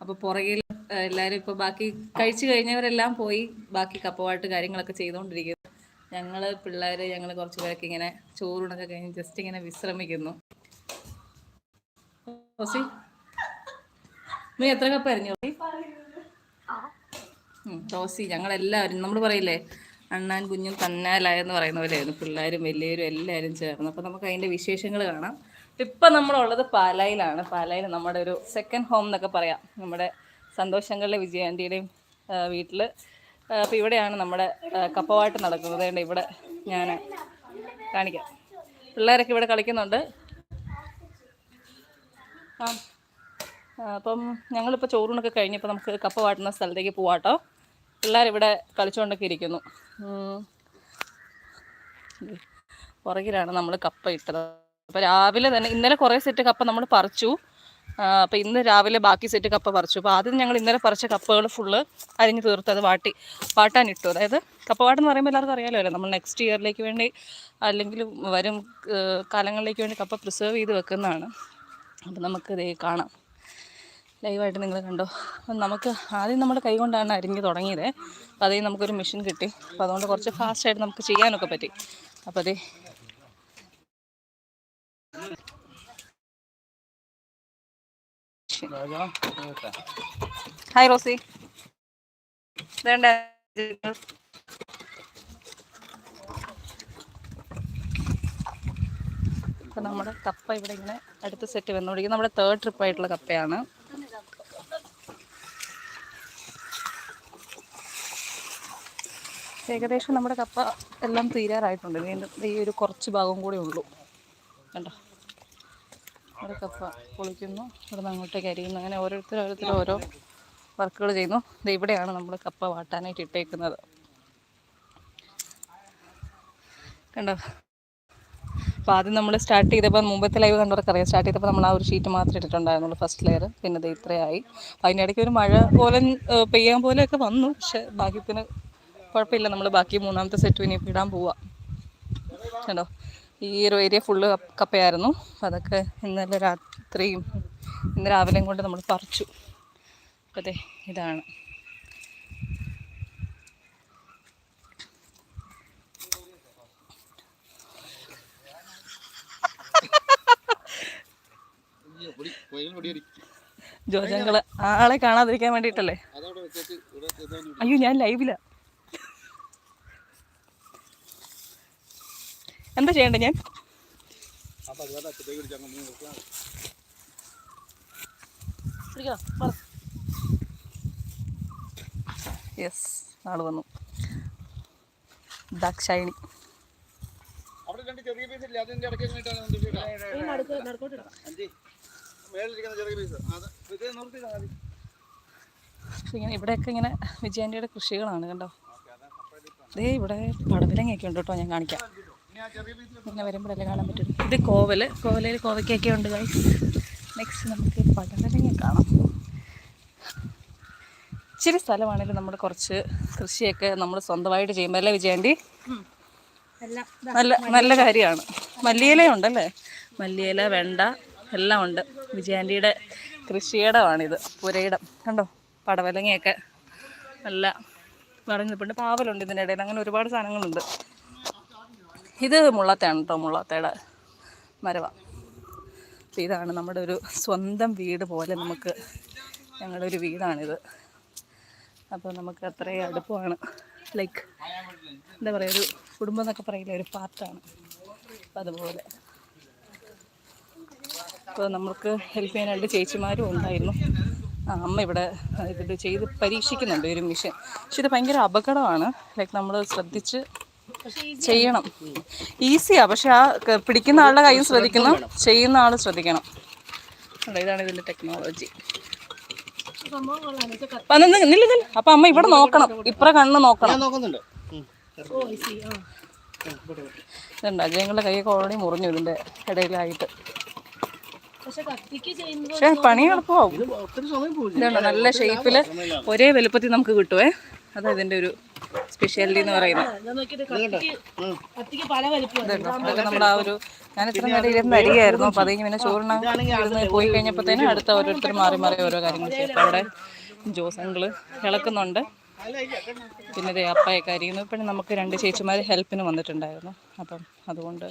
അപ്പോൾ പുറകിൽ എല്ലാവരും ഇപ്പോൾ ബാക്കി കഴിച്ചു കഴിഞ്ഞവരെല്ലാം പോയി ബാക്കി കപ്പവാട്ട് കാര്യങ്ങളൊക്കെ ചെയ്തുകൊണ്ടിരിക്കുന്നു ഞങ്ങൾ പിള്ളേർ ഞങ്ങൾ കുറച്ച് പേരൊക്കെ ഇങ്ങനെ ചോറുണൊക്കെ കഴിഞ്ഞ് ജസ്റ്റ് ഇങ്ങനെ വിശ്രമിക്കുന്നു. എത്ര കപ്പ് അരിഞ്ഞു? ടോസി ഞങ്ങളെല്ലാവരും നമ്മൾ പറയില്ലേ അണ്ണാൻ കുഞ്ഞും തന്നാലായെന്ന് പറയുന്ന പോലെയായിരുന്നു പിള്ളേരും വലിയവരും എല്ലാവരും ചേർന്ന്. അപ്പോൾ നമുക്ക് അതിന്റെ വിശേഷങ്ങൾ കാണാം. ഇപ്പം നമ്മളുള്ളത് പാലായിലാണ്. പാലായിൽ നമ്മുടെ ഒരു സെക്കൻഡ് ഹോം എന്നൊക്കെ പറയാം. നമ്മുടെ സന്തോഷങ്ങളുടെ വിജയാന്റിയുടെയും വീട്ടിൽ അപ്പോൾ ഇവിടെയാണ് നമ്മുടെ കപ്പവാട്ട് നടക്കുന്നത്. അതുകൊണ്ട് ഇവിടെ ഞാൻ കാണിക്കാം. പിള്ളേരൊക്കെ ഇവിടെ കളിക്കുന്നുണ്ട്. ആ അപ്പം ഞങ്ങളിപ്പോൾ ചോറൂണൊക്കെ കഴിഞ്ഞപ്പോൾ നമുക്ക് കപ്പ വാട്ടുന്ന സ്ഥലത്തേക്ക് പോവാട്ടോ. പിള്ളേരിവിടെ കളിച്ചുകൊണ്ടൊക്കെ ഇരിക്കുന്നു. പുറകിലാണ് നമ്മൾ കപ്പ ഇട്ടത്. അപ്പോൾ രാവിലെ തന്നെ ഇന്നലെ കുറേ സെറ്റ് കപ്പ നമ്മൾ പറിച്ചു. അപ്പോൾ ഇന്ന് രാവിലെ ബാക്കി സെറ്റ് കപ്പ പറിച്ചു. അപ്പോൾ ആദ്യം ഞങ്ങൾ ഇന്നലെ പറിച്ച കപ്പകൾ ഫുള്ള് അരിഞ്ഞ് തീർത്ത് അത് വാട്ടി വാട്ടാൻ വാട്ടാനിട്ടു അതായത് കപ്പ വാട്ടെന്ന് പറയുമ്പോൾ എല്ലാവർക്കും അറിയാലോ നമ്മൾ നെക്സ്റ്റ് ഇയറിലേക്ക് വേണ്ടി അല്ലെങ്കിൽ വരും കാലങ്ങളിലേക്ക് വേണ്ടി കപ്പ പ്രിസേർവ് ചെയ്ത് വെക്കുന്നതാണ്. അപ്പോൾ നമുക്ക് ഇത് കാണാം. ലൈവായിട്ട് നിങ്ങൾ കണ്ടോ? നമുക്ക് ആദ്യം നമ്മുടെ കൈ കൊണ്ടാണ് അരിഞ്ഞ് തുടങ്ങിയത്. അപ്പോൾ അതേ നമുക്കൊരു മെഷീൻ കിട്ടി. അപ്പോൾ അതുകൊണ്ട് കുറച്ച് ഫാസ്റ്റായിട്ട് നമുക്ക് ചെയ്യാനൊക്കെ പറ്റി. അപ്പോൾ അതേ ഹായ് റോസി. അപ്പോൾ നമ്മുടെ കപ്പ ഇവിടെ ഇങ്ങനെ അടുത്ത സെറ്റ് വന്നുകൊണ്ടിരിക്കും നമ്മുടെ തേർഡ് ട്രിപ്പ് ആയിട്ടുള്ള കപ്പയാണ്. ഏകദേശം നമ്മുടെ കപ്പ എല്ലാം തീരാറായിട്ടുണ്ട്. വീണ്ടും ഈ ഒരു കുറച്ച് ഭാഗം കൂടി ഉള്ളൂ. കണ്ടോ? ഒരു കപ്പ പൊളിക്കുന്നു ഇവിടെ നിന്ന് അങ്ങോട്ടേക്ക് അരിയുന്നു. അങ്ങനെ ഓരോരുത്തർ ഓരോരുത്തർ ഓരോ വർക്കുകൾ ചെയ്യുന്നു. ഇത് ഇവിടെയാണ് നമ്മൾ കപ്പ വാട്ടാനായിട്ട് ഇട്ടേക്കുന്നത്. കണ്ടോ? അപ്പോൾ ആദ്യം നമ്മൾ സ്റ്റാർട്ട് ചെയ്തപ്പോൾ മുമ്പത്തെ ലൈവ് കണ്ടവർക്ക് അറിയാം. സ്റ്റാർട്ട് ചെയ്തപ്പോൾ നമ്മൾ ആ ഒരു ഷീറ്റ് മാത്രമേ ഇട്ടിട്ടുണ്ടായിരുന്നുള്ളൂ ഫസ്റ്റ് ലെയർ പിന്നെ ഇത് ഇത്രയായി. അതിന്റെ ഇടയ്ക്ക് ഒരു മഴ പോലെ പെയ്യാൻ പോലെയൊക്കെ വന്നു. പക്ഷെ ഭാഗ്യത്തിന് കുഴപ്പമില്ല. നമ്മൾ ബാക്കി മൂന്നാമത്തെ സെറ്റ് ഇനി ഇടാൻ പോവാം. കണ്ടോ? ഈ ഒരു ഏരിയ ഫുള്ള് കപ്പയായിരുന്നു അപ്പോൾ അതൊക്കെ ഇന്നലെ രാത്രിയും ഇന്ന് രാവിലെയും കൊണ്ട് നമ്മൾ പറിച്ചു. അതെ ഇതാണ്. ജോജങ്ങൾ ആളെ കാണാതിരിക്കാൻ വേണ്ടിയിട്ടല്ലേ? അയ്യോ ഞാൻ ലൈവിലാ എന്താ ചെയ്യണ്ടേ ഞാൻ? യെസ് ആൾ വന്നു. ദാക്ഷായണി ഇങ്ങനെ ഇവിടെയൊക്കെ ഇങ്ങനെ വിജയന്റെ കൃഷികളാണ് കണ്ടോ? ദേ ഇവിടെ പടവിലങ്ങയൊക്കെ ഉണ്ട് കേട്ടോ ഞാൻ കാണിക്കാം. ഇങ്ങനെ വരുമ്പോഴല്ലേ കാണാൻ പറ്റും. ഇത് കോവൽ കോവലയിൽ കോവയ്ക്കൊക്കെ ഉണ്ട് ഗൈസ് നെക്സ്റ്റ് നമുക്ക് പടവലങ്ങ കാണാം. ഇച്ചിരി സ്ഥലമാണെങ്കിലും നമ്മൾ കുറച്ച് കൃഷിയൊക്കെ നമ്മൾ സ്വന്തമായിട്ട് ചെയ്യുമ്പോൾ അല്ലേ വിജയാന്റി നല്ല നല്ല കാര്യമാണ്. മല്ലിയില ഉണ്ടല്ലേ? മല്ലിയില വെണ്ട എല്ലാം ഉണ്ട്. വിജയാന്റിയുടെ കൃഷിയിടമാണിത്. പുരയിടം. കണ്ടോ? പടവലങ്ങയൊക്കെ നല്ല വളഞ്ഞിപ്പുണ്ട് പാവലുണ്ട് ഇതിന്റെ ഇടയിൽ അങ്ങനെ ഒരുപാട് സാധനങ്ങളുണ്ട്. ഇത് മുള്ളത്തെയാണ് കേട്ടോ മുള്ളത്തയുടെ മരവ. അപ്പോൾ ഇതാണ് നമ്മുടെ ഒരു സ്വന്തം വീട് പോലെ നമുക്ക് ഞങ്ങളുടെ ഒരു വീടാണിത്. അപ്പോൾ നമുക്ക് അത്രയും അടുപ്പമാണ് ലൈക്ക് എന്താ പറയുക ഒരു കുടുംബം എന്നൊക്കെ പറയില്ല ഒരു പാർട്ടാണ് അപ്പം അതുപോലെ. അപ്പോൾ നമുക്ക് ഹെൽപ്പ് ചെയ്യാൻ രണ്ട് ചേച്ചിമാരും ഉണ്ടായിരുന്നു. ആ അമ്മ ഇവിടെ ഇത് ചെയ്ത് പരീക്ഷിക്കുന്നുണ്ട് ഒരു മിഷൻ പക്ഷെ ഇത് ഭയങ്കര അപകടമാണ്. ലൈക്ക് നമ്മൾ ശ്രദ്ധിച്ച് ചെയ്യണം. ഈസിയാ പക്ഷെ ആ പിടിക്കുന്ന ആളുടെ കയ്യിൽ ശ്രദ്ധിക്കണം. ചെയ്യുന്ന ആൾ ശ്രദ്ധിക്കണം. ഇതാണ് ഇതിന്റെ ടെക്നോളജി നില്ല അപ്പൊ അമ്മ ഇവിടെ നോക്കണം. ഇപ്പറ കണ്ണ് നോക്കണം. ഇതുണ്ട്. അജയങ്ങളുടെ കൈയൊക്കെ ഓൾറെഡി മുറിഞ്ഞു ഇതിന്റെ ഇടയിലായിട്ട്. പക്ഷെ പണി എളുപ്പമാവും. നല്ല ഷേപ്പിൽ ഒരേ വലുപ്പത്തിൽ നമുക്ക് കിട്ടുവേ. അതാ ഇതിന്റെ ഒരു സ്പെഷ്യാലിറ്റി എന്ന് പറയുന്നത്. നമ്മുടെ ആ ഒരു ഞാൻ ഇത്ര നേരം ഇരുന്ന് അരിയായിരുന്നു. അപ്പൊ അതിങ്ങനെ ചോറിന് ഇരുന്ന് പോയി കഴിഞ്ഞപ്പോഴത്തേനും അടുത്ത ഓരോരുത്തർ മാറി മാറി ഓരോ കാര്യങ്ങൾ ചെയ്യും അവിടെ ജോസ് അങ്കിൾ ഇളക്കുന്നുണ്ട്. പിന്നെ ദേ അപ്പയൊക്കെ അരിയുന്നു. പിന്നെ നമുക്ക് രണ്ട് ചേച്ചിമാർ ഹെൽപ്പിന് വന്നിട്ടുണ്ടായിരുന്നു. അപ്പം അതുകൊണ്ട്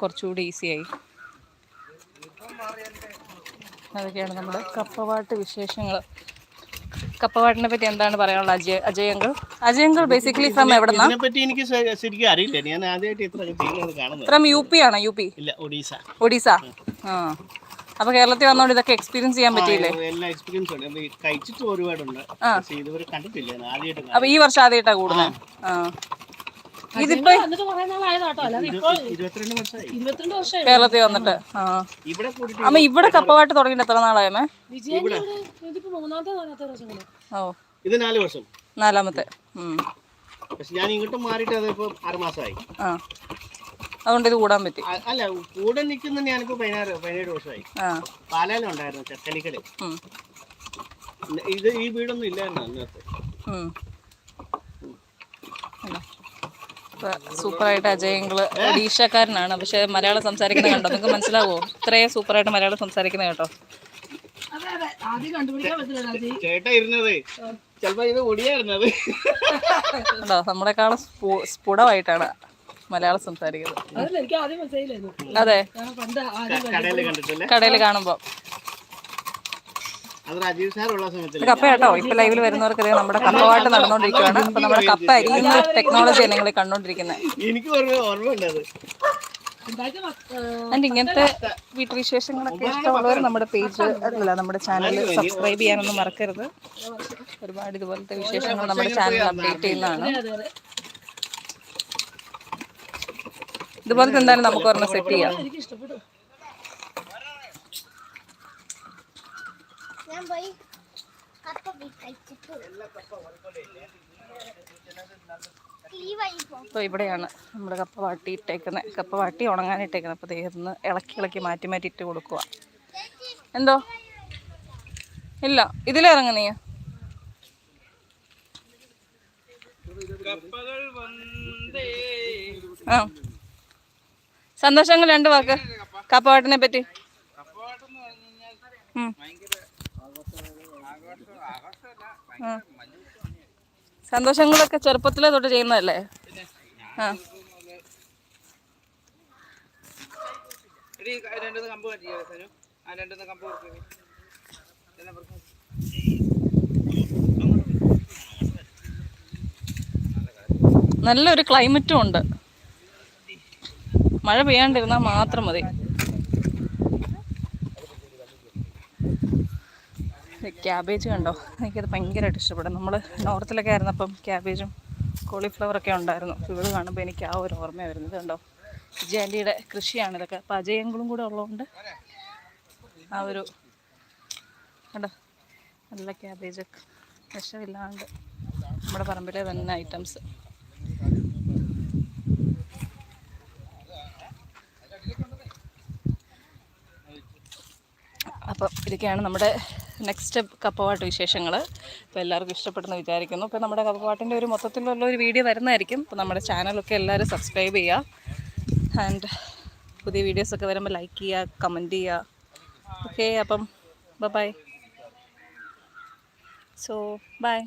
കുറച്ചുകൂടി ഈസിയായി. അതൊക്കെയാണ് നമ്മുടെ കപ്പവാട്ട് വിശേഷങ്ങൾ കപ്പവാട്ടിനെ പറ്റി എന്താണ് പറയാനുള്ളത് Ajay Ajay uncle? Ajay uncle basically from എവിടെ എനിക്ക് ശരിക്കും അറിയില്ല. ഞാൻ ആദ്യമായിട്ട് ഇത്ര ഫ്രം യു പി ആണോ യു പി ഇല്ല ഒഡീസ. ഒഡീസ? ആ. അപ്പൊ കേരളത്തിൽ വന്നോണ്ട് ഇതൊക്കെ എക്സ്പീരിയൻസ് ചെയ്യാൻ പറ്റിയില്ലേ? എല്ലാ എക്സ്പീരിയൻസ് ഉണ്ട്. കഴിച്ചിട്ട് ഒരുപാടുണ്ട്. ഇതുവരെ കണ്ടിട്ടില്ല. ആദ്യമായിട്ട്. അപ്പൊ ഈ വർഷം ആദ്യമായിട്ടാണ് കൂടുന്നത് ആ. ഇതിപ്പോ കേരളത്തിൽ വന്നിട്ട്. ആ. അമ്മ ഇവിടെ കപ്പവാട്ട് തുടങ്ങിയിട്ട് എത്ര നാളായമേ വിജയൻ ഇതിപ്പോ മൂന്നാമത്തെ നാലാമത്തെ പ്രാവശ്യം ഓ. ഇത് നാല് വർഷം. നാലാമത്തെ. പക്ഷെ ഞാൻ ഇങ്ങോട്ട് മാറിയിട്ട് അതിപ്പോ ആറ് മാസമായി. അതുകൊണ്ട് ഇത് കൂടാൻ പറ്റി. അല്ല കൂടെ നിൽക്കുന്ന ഞാനിപ്പോ പതിനാറ് പതിനേഴ് വർഷമായി. ആ. പാലായിലുണ്ടായിരുന്നു ചെക്കലിക്കൽ. ഇത് ഈ വീടൊന്നും ഇല്ലായിരുന്നു അന്നത്തെ. സൂപ്പറായിട്ട് അജയങ്ങൾ ഒഡീഷക്കാരനാണ്. പക്ഷെ മലയാളം സംസാരിക്കുന്നത് കണ്ടോ? നിങ്ങൾക്ക് മനസ്സിലാവോ? ഇത്രയും സൂപ്പറായിട്ട് മലയാളം സംസാരിക്കുന്നത് കേട്ടോ. ചേട്ടാ ഇരുന്നത്. ചിലപ്പോ ഇത് ഒടിയായിരുന്നത് കണ്ടോ? നമ്മളെക്കാളും സ്ഫു- സ്ഫുടമായിട്ടാണ് മലയാളം സംസാരിക്കുന്നത്. അതെ. കടയിൽ കണ്ടിട്ടില്ല കടയിൽ കാണുമ്പോൾ അത് രാജീവ് സാർ ഉള്ള സമയത്തില്ല കപ്പ കേട്ടോ ഇപ്പൊ ലൈവിൽ വരുന്നവർക്ക് നമ്മുടെ കപ്പമായിട്ട് നടന്നുകൊണ്ടിരിക്കുകയാണ് അപ്പൊ നമ്മുടെ കപ്പ അരിയുന്ന ടെക്നോളജിയാണ് നിങ്ങൾ കണ്ടോണ്ടിരിക്കുന്നത് എനിക്ക് ഓർമ്മ ഓർമ്മയുണ്ട് അത് ആൻഡ് ഇങ്ങനത്തെ വീട്ടുവിശേഷങ്ങളൊക്കെ ഇഷ്ടമുള്ളവർ നമ്മുടെ പേജ് അല്ല നമ്മുടെ ചാനൽ സബ്സ്ക്രൈബ് ചെയ്യാനൊന്നും മറക്കരുത്. ഒരുപാട് ഇതുപോലത്തെ വിശേഷങ്ങൾ നമ്മുടെ ചാനൽ അപ്ഡേറ്റ് ചെയ്യുന്നതാണ്. ഇതുപോലത്തെ എന്തായാലും നമുക്ക് ഒരെണ്ണം സെറ്റ് ചെയ്യാം എനിക്ക് ഇഷ്ടപ്പെട്ടു ഞാൻ പോയി കപ്പ അപ്പോൾ ഇവിടെയാണ് നമ്മുടെ കപ്പ വാട്ടി ഇട്ടേക്കുന്നത് കപ്പ വാട്ടി ഉണങ്ങാനിട്ടേക്കുന്നത് അപ്പോൾ ദേഹത്തുനിന്ന് ഇളക്കി ഇളക്കി മാറ്റി മാറ്റി ഇട്ട് കൊടുക്കുക എന്തോ? ഇല്ല ഇതിലിറങ്ങ നീ? ആ. സന്തോഷങ്ങൾ രണ്ട് വാക്ക്. കപ്പവാട്ടിനെ പറ്റി. സന്തോഷങ്ങളൊക്കെ ചെറുപ്പത്തിലേ തൊട്ട് ചെയ്യുന്നതല്ലേ? ആ. നല്ലൊരു ക്ലൈമറ്റും ഉണ്ട്. മഴ പെയ്യാണ്ടിരുന്നാൽ മാത്രം മതി. ക്യാബേജ് കണ്ടോ? എനിക്കത് ഭയങ്കരമായിട്ട് ഇഷ്ടപ്പെടും. നമ്മൾ നോർത്തിലൊക്കെ ആയിരുന്നപ്പം ക്യാബേജും കോളിഫ്ലവറൊക്കെ ഉണ്ടായിരുന്നു. ഇവിടെ കാണുമ്പോൾ എനിക്ക് ആ ഒരു ഓർമ്മ വരുന്നത് കണ്ടോ? ജാലിയുടെ കൃഷിയാണ് ഇതൊക്കെ. അപ്പം അജയങ്ങളും കൂടെ ഉള്ളതുകൊണ്ട് ആ ഒരു കണ്ടോ? നല്ല ക്യാബേജൊക്കെ വിഷമില്ലാണ്ട് നമ്മുടെ പറമ്പിലെ തന്നെ ഐറ്റംസ് അപ്പം ഇതൊക്കെയാണ് നമ്മുടെ നെക്സ്റ്റ് കപ്പവാട്ട് വിശേഷങ്ങൾ ഇപ്പോൾ എല്ലാവർക്കും ഇഷ്ടപ്പെടുന്ന വിചാരിക്കുന്നു. ഇപ്പോൾ നമ്മുടെ കപ്പവാട്ടിന്റെ ഒരു മൊത്തത്തിലുള്ള ഒരു വീഡിയോ വരുന്നതായിരിക്കും. അപ്പോൾ നമ്മുടെ ചാനലൊക്കെ എല്ലാവരും സബ്സ്ക്രൈബ് ചെയ്യുക ആൻഡ് പുതിയ വീഡിയോസൊക്കെ വരുമ്പോൾ ലൈക്ക് ചെയ്യുക കമന്റ് ചെയ്യുക ഓക്കെ അപ്പം ബൈ സോ ബൈ